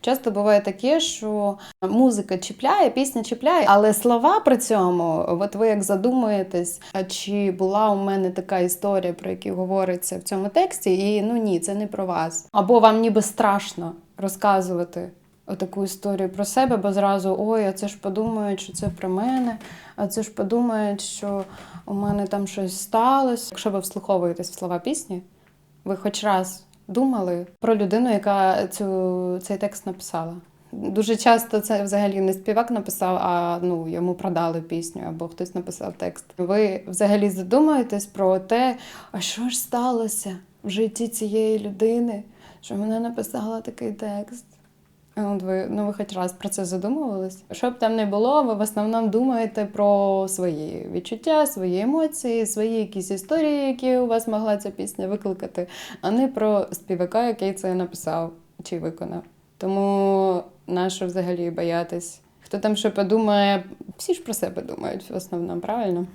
Часто буває таке, що музика чіпляє, пісня чіпляє, але слова при цьому, от ви як задумуєтесь, чи була у мене така історія, про яку говориться в цьому тексті, і ну ні, це не про вас. Або вам ніби страшно розказувати отаку історію про себе, бо зразу ой, а це ж подумають, що це про мене, а це ж подумають, що у мене там щось сталося. Якщо ви вслуховуєтесь в слова пісні, ви хоч раз думали про людину, яка цю, цей текст написала. Дуже часто це взагалі не співак написав, а ну йому продали пісню або хтось написав текст. Ви взагалі задумаєтесь про те, а що ж сталося в житті цієї людини, що вона написала такий текст. От ви, ну ви хоч раз про це задумувались? Що б там не було, ви в основному думаєте про свої відчуття, свої емоції, свої якісь історії, які у вас могла ця пісня викликати, а не про співака, який це написав чи виконав. Тому нащо взагалі боятись? Хто там що подумає, всі ж про себе думають в основному, правильно?